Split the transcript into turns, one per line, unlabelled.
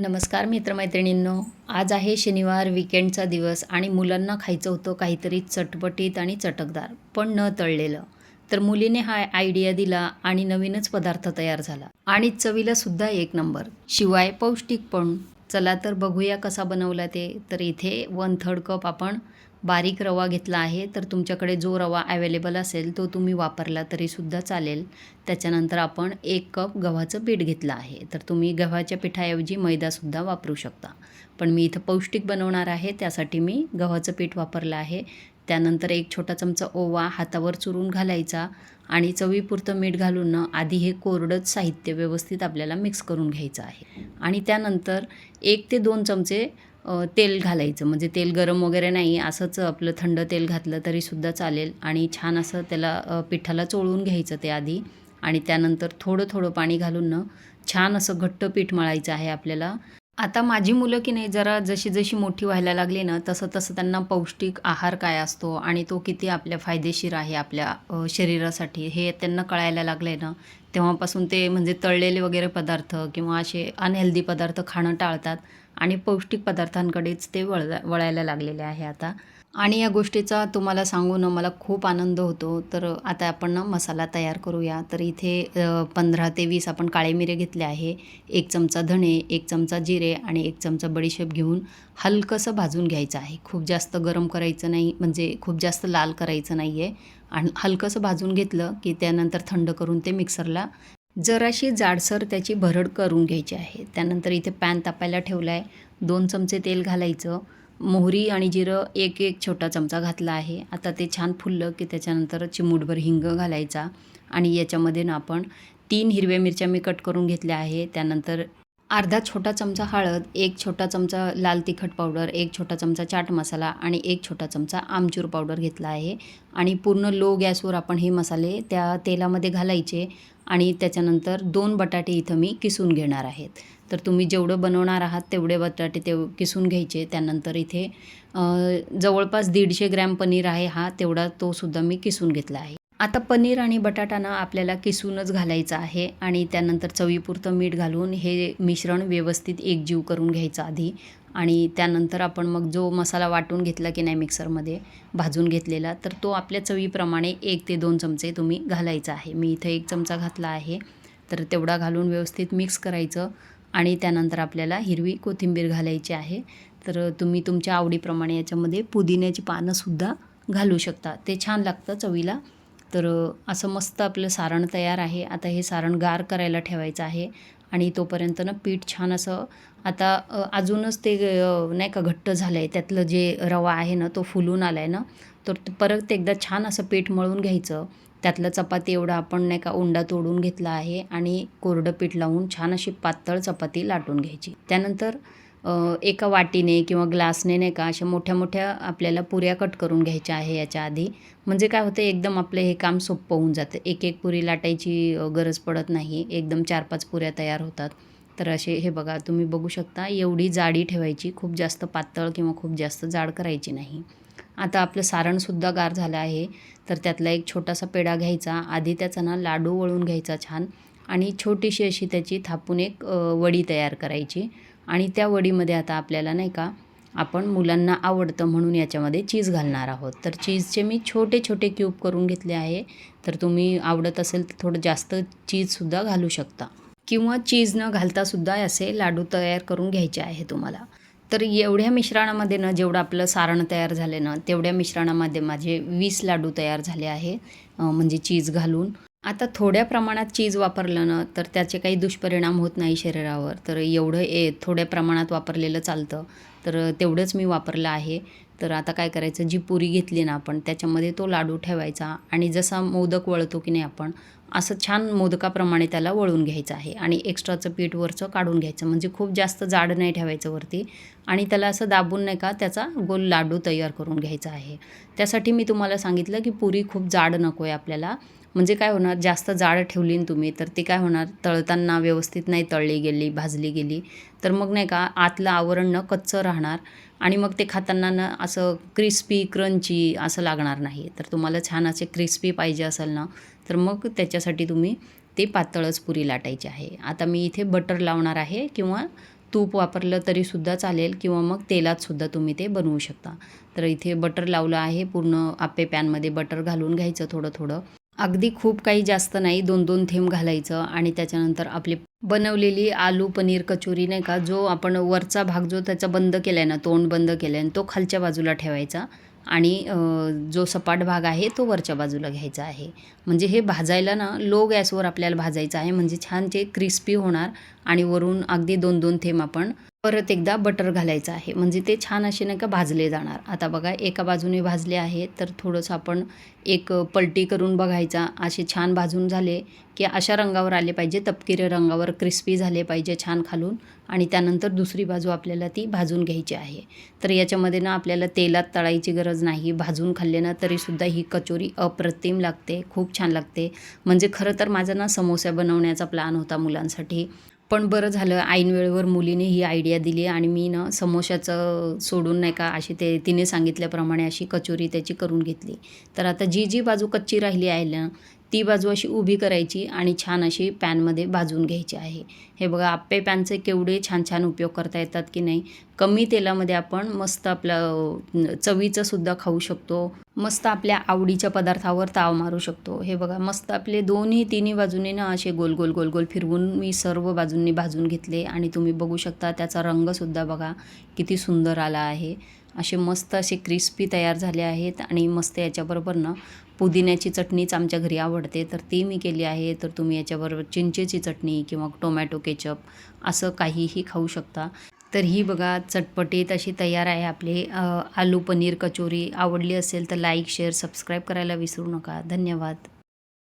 नमस्कार मित्रमैत्रिणींनो आज आहे शनिवार विकेंडचा दिवस आणि मुलांना खायचं होतं काहीतरी चटपटीत आणि चटकदार पण न तळलेलं. तर मुलीने हा आयडिया दिला आणि नवीनच पदार्थ तयार झाला. आणि चवीला सुद्धा एक नंबर शिवाय पौष्टिक पण. चला तर बघूया कसा बनवला ते. तर इथे वन थर्ड कप आपण बारीक रवा घेतला आहे तर तुमच्याकडे जो रवा अवेलेबल असेल तो तुम्ही वापरला तरीसुद्धा चालेल. त्याच्यानंतर आपण एक कप गव्हाचं पीठ घेतलं आहे तर तुम्ही गव्हाच्या पिठाऐवजी मैदासुद्धा वापरू शकता. पण मी इथं पौष्टिक बनवणार आहे त्यासाठी मी गव्हाचं पीठ वापरलं आहे. त्यानंतर एक छोटा चमचा ओवा हातावर चुरून घालायचा आणि चवीपुरतं मीठ घालून ना आधी हे कोरडंच साहित्य व्यवस्थित आपल्याला मिक्स करून घ्यायचं आहे. आणि त्यानंतर एक ते दोन चमचे तेल घालायचं. म्हणजे तेल गरम वगैरे नाही असंच आपलं थंड तेल घातलं तरीसुद्धा चालेल. आणि छान असं त्याला पिठाला चोळून घ्यायचं ते आधी. आणि त्यानंतर थोडं थोडं पाणी घालून ना छान असं घट्ट पीठ मळायचं आहे आपल्याला. आता माझी मुलं की नाही जरा जशी जशी मोठी व्हायला लागली ना तसं तसं त्यांना पौष्टिक आहार काय असतो आणि तो किती आपल्या फायदेशीर आहे आपल्या शरीरासाठी हे त्यांना कळायला लागलं आहे ना. तेव्हापासून ते म्हणजे तळलेले वगैरे पदार्थ किंवा असे अनहेल्दी पदार्थ खाणं टाळतात. आणि पौष्टिक पदार्थांकडेच ते वळ वळायला लागलेले आहे आता. आणि या गोष्टीचा तुम्हाला सांगून मला खूप आनंद होतो. तर आता आपण ना मसाला तयार करूया. तर इथे पंधरा ते वीस आपण काळे मिरे घेतले आहे. एक चमचा धणे एक चमचा जिरे आणि एक चमचा बडीशेप घेऊन हलकंसं भाजून घ्यायचं आहे. खूप जास्त गरम करायचं नाही म्हणजे खूप जास्त लाल करायचं नाही आहे आणि हलकंसं भाजून घेतलं की त्यानंतर थंड करून ते मिक्सरला जराशी जाडसर त्याची भरड करून घ्यायची आहे. त्यानंतर इथे पॅन तापायला ठेवला आहे दोन चमचे तेल घालायचं. मोहरी आणि जिरं एक एक छोटा चमचा घातला आहे. आता ते छान फुललं की त्याच्यानंतर चिमूटभर हिंग घालायचा. आणि याच्यामध्ये ना आपण तीन हिरव्या मिरच्या मी कट करून घेतल्या आहे. त्यानंतर अर्धा छोटा चमचा हळद एक छोटा चमचा लाल तिखट पावडर एक छोटा चमचा चाट मसाला आणि एक छोटा चमचा आमचूर पावडर घेतला आहे. आणि पूर्ण लो गॅसवर आपण हे मसाले त्या तेलामध्ये घालायचे आणि त्याच्यानंतर दोन बटाटे इथं मी किसून घेणार आहेत. तर तुम्ही जेवढं बनवणार आहात तेवढे बटाटे ते किसून घ्यायचे. त्यानंतर इथे जवळपास दीडशे ग्रॅम पनीर आहे हा तेवढा तो सुद्धा मी किसून घेतला आहे. आता पनीर आणि बटाटाना आपल्याला किसूनच घालायचं आहे आणि त्यानंतर चवीपुरतं मीठ घालून हे मिश्रण व्यवस्थित एकजीव करून घ्यायचं आधी. आणि त्यानंतर आपण मग जो मसाला वाटून घेतला की नाही मिक्सरमध्ये भाजून घेतलेला तर तो आपल्या चवीप्रमाणे एक ते दोन चमचे तुम्ही घालायचा आहे. मी इथं एक चमचा घातला आहे. तर तेवढा घालून व्यवस्थित मिक्स करायचं आणि त्यानंतर आपल्याला हिरवी कोथिंबीर घालायची आहे. तर तुम्ही तुमच्या आवडीप्रमाणे याच्यामध्ये पुदिन्याची पानंसुद्धा घालू शकता. ते छान लागतं चवीला. तर असं मस्त आपलं सारण तयार आहे. आता हे सारण गार करायला ठेवायचं आहे आणि तोपर्यंत ना पीठ छान असं आता अजूनच ते नाही का घट्ट झालं आहे त्यातलं जे रवा आहे ना तो फुलून आला आहे ना तर ते परत एकदा छान असं पीठ मळून घ्यायचं. त्यातलं चपाती एवढं आपण नाही का उंडा तोडून घेतला आहे आणि कोरडं पीठ लावून छान अशी पातळ चपाती लाटून घ्यायची. त्यानंतर एका वाटीने किंवा ग्लासने नाही का अशा मोठ्या मोठ्या आपल्याला पुऱ्या कट करून घ्यायच्या आहे याच्या आधी. म्हणजे काय होतं एकदम आपलं हे काम सोपं होऊन जातं. एक एक पुरी लाटायची गरज पडत नाही. एकदम चार पाच पुऱ्या तयार होतात. तर असे हे बघा तुम्ही बघू शकता एवढी जाडी ठेवायची खूप जास्त पातळ किंवा खूप जास्त जाड करायची नाही. आता आपलं सारणसुद्धा गार झालं आहे. तर त्यातला एक छोटासा पेढा घ्यायचा. आधी त्याचा ना लाडू वळून घ्यायचा छान. आणि छोटीशी अशी त्याची थापून एक वडी तयार करायची. आणि त्या वडीमध्ये आता आपल्याला नाही का आपण मुलांना आवडतं म्हणून याच्यामध्ये चीज घालणार आहोत. तर चीजचे मी छोटे छोटे क्यूब करून घेतले आहे. तर तुम्ही आवडत असेल तर थोडं जास्त चीजसुद्धा घालू शकता. किंवा चीज न घालतासुद्धा असे लाडू तयार करून घ्यायचे आहे तुम्हाला. तर एवढ्या मिश्रणामध्ये ना जेवढं आपलं सारण तयार झाले ना तेवढ्या मिश्रणामध्ये माझे वीस लाडू तयार झाले आहे म्हणजे चीज घालून. आता थोड्या प्रमाणात चीज वापरलं ना तर त्याचे काही दुष्परिणाम होत नाही शरीरावर. तर एवढं ए थोड्या प्रमाणात वापरलेलं चालतं. तर तेवढंच मी वापरलं आहे. तर आता काय करायचं जी पुरी घेतली ना आपण त्याच्यामध्ये तो लाडू ठेवायचा आणि जसा मोदक वळतो की नाही आपण असं छान मोदकाप्रमाणे त्याला वळून घ्यायचं आहे. आणि एक्स्ट्राचं पीठ वरचं काढून घ्यायचं. म्हणजे खूप जास्त जाड नाही ठेवायचं वरती. आणि त्याला असं दाबून नाही का त्याचा गोल लाडू तयार करून घ्यायचा आहे. त्यासाठी मी तुम्हाला सांगितलं की पुरी खूप जाड नको आहे आपल्याला. म्हणजे काय होणार? जास्त जाड ठेवली तुम्ही तर ती काय होणार? तळताना व्यवस्थित नाही तळली गेली भाजली गेली तर मग नाही का आतलं आवरण न कच्चं राहणार आणि मग ते खाताना ना असं क्रिस्पी क्रंची असं लागणार नाही. तर तुम्हाला छान असे क्रिस्पी पाहिजे असेल ना तर मग त्याच्यासाठी तुम्ही ते पातळच पुरी लाटायची आहे. आता मी इथे बटर लावणार आहे किंवा तूप वापरलं तरीसुद्धा चालेल किंवा मग तेलातसुद्धा तुम्ही ते बनवू शकता. तर इथे बटर लावलं आहे पूर्ण आपे पॅनमध्ये बटर घालून घ्यायचं थोडं थोडं अगदी खूप काही जास्त नाही दोन दोन थेंब घालायचं आणि त्याच्यानंतर आपली बनवलेली आलू पनीर कचोरी नाही का जो आपण वरचा भाग जो त्याचा बंद केला आहे ना तोंड बंद केलं आहे तो खालच्या बाजूला ठेवायचा आणि जो सपाट भाग आहे तो वरच्या बाजूला घ्यायचा आहे. म्हणजे हे भाजायला ना लो गॅसवर आपल्याला भाजायचं आहे म्हणजे छान ते क्रिस्पी होणार आणि वरून अगदी दोन दोन थेंब आपण परत एकदा बटर घालायचं आहे. म्हणजे ते छान असे नाही का भाजले जाणार. आता बघा एका बाजूने भाजले आहे तर थोडंसं आपण एक पलटी करून बघायचा. असे छान भाजून झाले की अशा रंगावर आले पाहिजे. तपकिरी रंगावर क्रिस्पी झाले पाहिजे छान खालून. आणि त्यानंतर दुसरी बाजू आपल्याला ती भाजून घ्यायची आहे. तर याच्यामध्ये ना आपल्याला तेलात तळायची गरज नाही. भाजून खाल्ले ना तरीसुद्धा ही कचोरी अप्रतिम लागते. खूप छान लागते. म्हणजे खरं तर माझा ना समोसा बनवण्याचा प्लॅन होता मुलांसाठी. पण बरं झालं. ऐन वेळेवर मुलीने ही आयडिया दिली आणि मी ना समोशाचं सोडून नाही का अशी ते तिने सांगितल्याप्रमाणे अशी कचोरी त्याची करून घेतली. तर आता जी जी बाजू कच्ची राहिली आहे ना ती बाजू अशी उभी करायची आणि छान अशी पॅनमध्ये भाजून घ्यायची आहे. हे बघा आप्पे पॅनचे केवढे छान छान उपयोग करता येतात की नाही? कमी तेलामध्ये आपण मस्त आपलं चवीचंसुद्धा खाऊ शकतो. मस्त आपल्या आवडीच्या पदार्थावर ताव मारू शकतो. हे बघा मस्त आपले दोन्ही तिन्ही बाजूने ना असे गोल गोल गोल गोल फिरवून मी सर्व बाजूंनी भाजून घेतले. आणि तुम्ही बघू शकता त्याचा रंगसुद्धा बघा किती सुंदर आला आहे. असे मस्त असे क्रिस्पी तयार झाले आहेत आणि मस्त याच्याबरोबर ना पुदिन्याची चटणीच आमच्या घरी आवडते. तर ती मी केली आहे. तर तुम्ही याच्याबरोबर चिंचेची चटणी किंवा टोमॅटो केचप असं काहीही खाऊ शकता. तर ही बघा चटपटीत अशी तयार आहे आपली आलू पनीर कचोरी. आवडली असेल तर लाईक शेअर सबस्क्राईब करायला विसरू नका. धन्यवाद.